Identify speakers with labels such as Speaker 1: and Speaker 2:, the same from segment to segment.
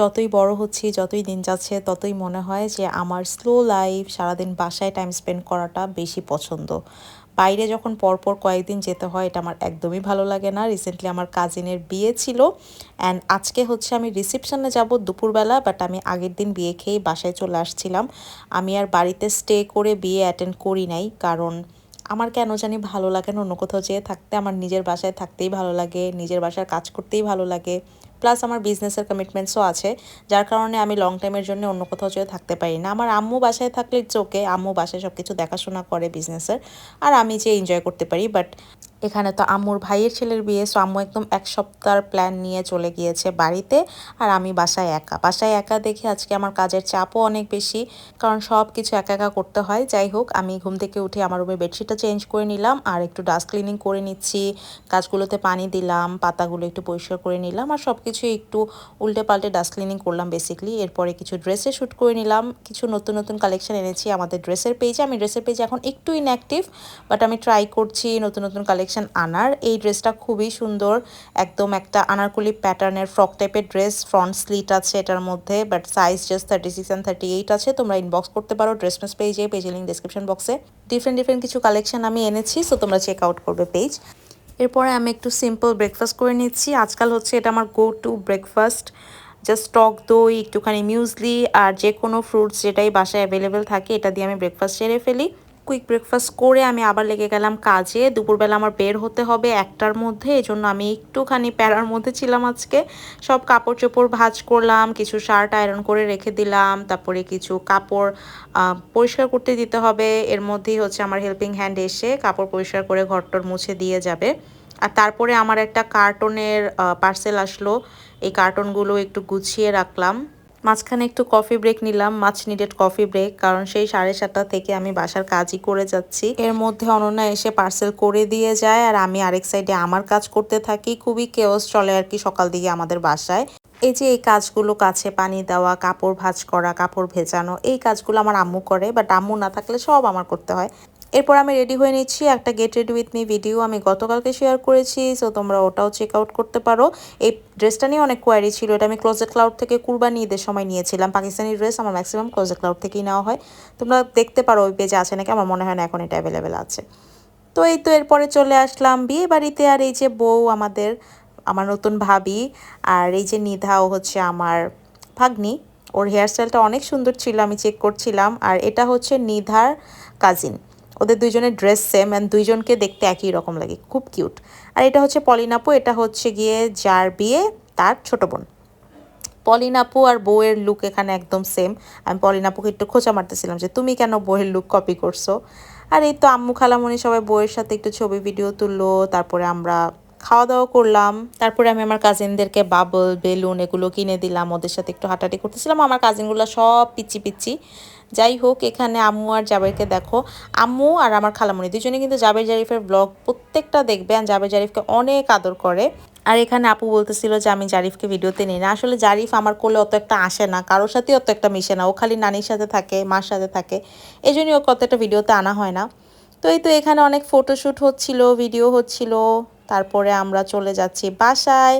Speaker 1: যতই বড় হচ্ছি, যতই দিন যাচ্ছে, ততই মনে হয় যে আমার স্লো লাইফ সারাদিন বাসায় টাইম স্পেন্ড করাটা বেশি পছন্দ। বাইরে যখন পরপর কয়েকদিন যেতে হয়, এটা আমার একদমই ভালো লাগে না। রিসেন্টলি আমার কাজিনের বিয়ে ছিল অ্যান্ড আজকে হচ্ছে আমি রিসেপশনে যাব দুপুরবেলা বাট আমি আগের দিন বিয়ে খেয়ে বাসায় চলে আসছিলাম। আমি আর বাড়িতে স্টে করে বিয়ে অ্যাটেন্ড করি নাই, কারণ আমার কেন জানি ভালো লাগে না অন্য কোথাও যেয়ে থাকতে, আমার নিজের বাসায় থাকতেই ভালো লাগে, নিজের বাসার কাজ করতেই ভালো লাগে প্লাস আমার বিজনেসের কমিটমেন্টসও আছে, যার কারণে আমি লং টাইমের জন্য অন্য কোথাও যেয়ে থাকতে পারি না। আমার আম্মু বাসায় থাকলে চোখে আম্মু বাসায় সব কিছু দেখাশোনা করে বিজনেসের আর আমি যে এনজয় করতে পারি বাট এখানে তো আম্মুর ভাইয়ের ছেলের বিয়ে সো আম্মু একদম এক সপ্তাহ প্ল্যান নিয়ে চলে গিয়েছে বাড়িতে, আর আমি বাসায় একা। বাসায় একা দেখে আজকে আমার কাজের চাপও অনেক বেশি, কারণ সব কিছু একা একা করতে হয়। যাই হোক, আমি ঘুম থেকে উঠে আমার রুমের বেডশিটটা চেঞ্জ করে নিলাম, আর একটু ডাস্ট ক্লিনিং করে নিচ্ছি, গাছগুলোতে পানি দিলাম, পাতাগুলো একটু পরিষ্কার করে নিলাম, আর সব কিছু একটু উল্টে পাল্টে ডাস্ট ক্লিনিং করলাম বেসিকলি এরপরে কিছু ড্রেসে শ্যুট করে নিলাম, কিছু নতুন নতুন কালেকশন এনেছি। আমাদের ড্রেসের পেজে আমি ড্রেসের পেজে এখন একটু ইনঅ্যাক্টিভ বাট আমি ট্রাই করছি নতুন নতুন কালেকশন কালেকশন আনার। এই ড্রেসটা খুবই সুন্দর। একদম একটা আনারকুলি প্যাটার্নের ফ্রক টাইপের ড্রেস ফ্রন্ট স্লিট আছে এটার মধ্যে but size just thirty six and thirty eight আছে। তোমরা ইনবক্স করতে পারো ড্রেস মেস পেজে পেজে লিঙ্ক ডিসক্রিপশন বক্সে ডিফারেন্ট ডিফারেন্ট কিছু কালেকশন আমি এনেছি সো তোমরা চেক আউট করবে পেজ এরপরে আমি একটু সিম্পল ব্রেকফাস্ট করে নিচ্ছি। আজকাল হচ্ছে এটা আমার গো টু ব্রেকফাস্ট জাস্ট টক দই, একটুখানি মিউজলি আর যে কোনো ফ্রুটস যেটাই বাসায় অ্যাভেলেবেল থাকে, এটা দিয়ে আমি ব্রেকফাস্ট সেরে ফেলি। কুইক ব্রেকফাস্ট করে আমি আবার লেগে গেলাম কাজে। দুপুরবেলা আমার বের হতে হবে একটার মধ্যে এই জন্য আমি একটুখানি প্যারার মধ্যে ছিলাম আজকে। সব কাপড় চোপড় ভাজ করলাম, কিছু শার্ট আয়রন করে রেখে দিলাম, তারপরে কিছু কাপড় পরিষ্কার করতে দিতে হবে। এর মধ্যেই হচ্ছে আমার হেল্পিং হ্যান্ড এসে কাপড় পরিষ্কার করে ঘরটর মুছে দিয়ে যাবে। আর তারপরে আমার একটা কার্টনের পার্সেল আসলো। এই কার্টনগুলো একটু গুছিয়ে রাখলাম। মাঝখানে একটু কফি ব্রেক নিলাম মাছ নিডেড কফি ব্রেক কারণ সেই সাড়ে সাতটা থেকে আমি বাসার কাজই করে যাচ্ছি। এর মধ্যে অনন্যা এসে পার্সেল করে দিয়ে যায়, আর আমি আরেক সাইডে আমার কাজ করতে থাকি। খুবই কেওস চলে আর কি সকাল দিকে আমাদের বাসায়। এই যে এই কাজগুলো, কাছে পানি দেওয়া, কাপড় ভাজ করা, কাপড় ভেজানো, এই কাজগুলো আমার আম্মু করে বাট আম্মু না থাকলে সব আমার করতে হয়। এরপর আমি রেডি হয়ে নিচ্ছি একটা get ready with me video আমি গতকালকে শেয়ার করেছি সো তোমরা ওটাও চেক আউট করতে পারো। এই ড্রেসটা নিয়ে অনেক কোয়ারি ছিল। এটা আমি ক্লোজেট ক্লাউড থেকে কুরবানি ঈদের সময় নিয়েছিলাম। পাকিস্তানি ড্রেস আমার ম্যাক্সিমাম ক্লোজেট ক্লাউড থেকেই নেওয়া হয়। তোমরা দেখতে পারো ওই পেজে আছে নাকি? আমার মনে হয় না এখন এটা অ্যাভেলেবেল আছে। তো এই তো এরপরে চলে আসলাম। বিয়ে বাড়িতে আর এই যে বউ আমাদের, আমার নতুন ভাবি, আর এই যে নিধাও হচ্ছে আমার ভাগ্নি। ওর হেয়ারস্টাইলটা অনেক সুন্দর ছিল, আমি চেক করছিলাম। আর এটা হচ্ছে নিধার কাজিন ওদের দুইজনের ড্রেস সেম অ্যান্ড দুইজনকে দেখতে একই রকম লাগে, খুব কিউট আর এটা হচ্ছে পলিনাপু এটা হচ্ছে গিয়ে যার বিয়ে তার ছোটো বোন। পলিনাপু আর বউয়ের লুক এখানে একদম সেম আমি পলিনাপুকে একটু খোঁচা মারতেছিলাম যে, তুমি কেন বউয়ের লুক কপি করছ? আর এই তো আম্মু খালামণি সবাই বউয়ের সাথে একটু ছবি ভিডিও তুললো, তারপরে আমরা খাওয়া দাওয়া করলাম। তারপরে আমি আমার কাজিনদেরকে বাবল বেলুন এগুলো কিনে দিলাম। ওদের সাথে একটু হাঁটাহাঁটি করতেছিলাম। আমার কাজিনগুলো সব পিচি পিচি যাই হোক, এখানে আম্মু আর জাবেরকে দেখো। আম্মু আর আমার খালামুনি দুজনে কিন্তু জাবের জারিফের ব্লগ প্রত্যেকটা দেখবে আর জাবের জারিফকে অনেক আদর করে। আর এখানে আপু বলতেছিল যে, আমি জারিফকে ভিডিওতে নিই না। আসলে জারিফ আমার কোলে অত একটা আসে না। কারোর সাথে অত একটা মিশে না। ও খালি নানির সাথে থাকে, মার সাথে থাকে। এই জন্যই ও কত একটা ভিডিওতে আনা হয় না। তো এই তো এখানে অনেক ফটোশ্যুট হচ্ছিল ভিডিও হচ্ছিল। তারপরে আমরা চলে যাচ্ছি বাসায়।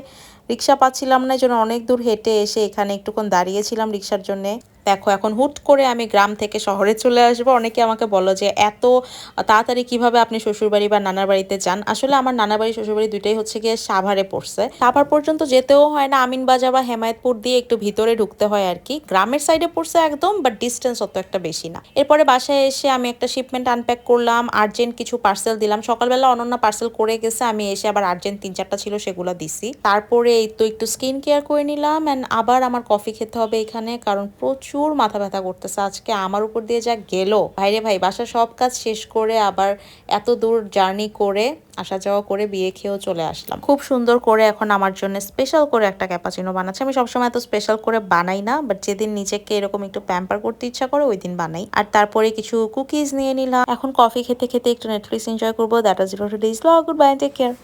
Speaker 1: রিক্সা পাচ্ছিলাম না জন্য অনেক দূর হেঁটে এসে এখানে একটুক্ষণ দাঁড়িয়েছিলাম রিক্সার জন্যে। দেখো, এখন হুট করে আমি গ্রাম থেকে শহরে চলে আসব। অনেকে আমাকে বলো যে, এত তাড়াতাড়ি কীভাবে আপনি শ্বশুরবাড়ি বা নানার বাড়িতে যান? আসলে আমার নানার বাড়ি, শ্বশুরবাড়ি দুইটাই হচ্ছে গিয়ে সাভারে পড়ছে। সাভার পর্যন্ত যেতেও হয় না। আমিনবাজার বা হেমায়তপুর দিয়ে একটু ভিতরে ঢুকতে হয় আর কি। গ্রামের সাইডে পড়ছে একদম বাট ডিস্টেন্স অত একটা বেশি না। এরপরে বাসায় এসে আমি একটা শিপমেন্ট আনপ্যাক করলাম আর্জেন্ট কিছু পার্সেল দিলাম। সকালবেলা অনন্য পার্সেল করে গেছে, আমি এসে আবার আর্জেন্ট তিন চারটা ছিল সেগুলো দিছি। তারপরে এই তো একটু স্কিন কেয়ার করে নিলাম অ্যান্ড আবার আমার কফি খেতে হবে এখানে, কারণ প্রচুর প্রচুর মাথা ব্যথা করতেছে। আজকে আমার উপর দিয়ে যা গেল। ভাইরে ভাই বাসা সব কাজ শেষ করে আবার এত দূর জার্নি করে আসা যাওয়া করে বিয়ে খেয়েও চলে আসলাম। খুব সুন্দর করে এখন আমার জন্য স্পেশাল করে একটা ক্যাপাচিনো বানাচ্ছে। আমি সবসময় এত স্পেশাল করে বানাই না বাট যেদিন নিজেকে এরকম একটু প্যাম্পার করতে ইচ্ছা করে ওই দিন বানাই। আর তারপরে কিছু কুকিজ নিয়ে নিলাম। এখন কফি খেতে খেতে একটু নেটফ্লিক্স এনজয় করব। That is zero to this goodbye take care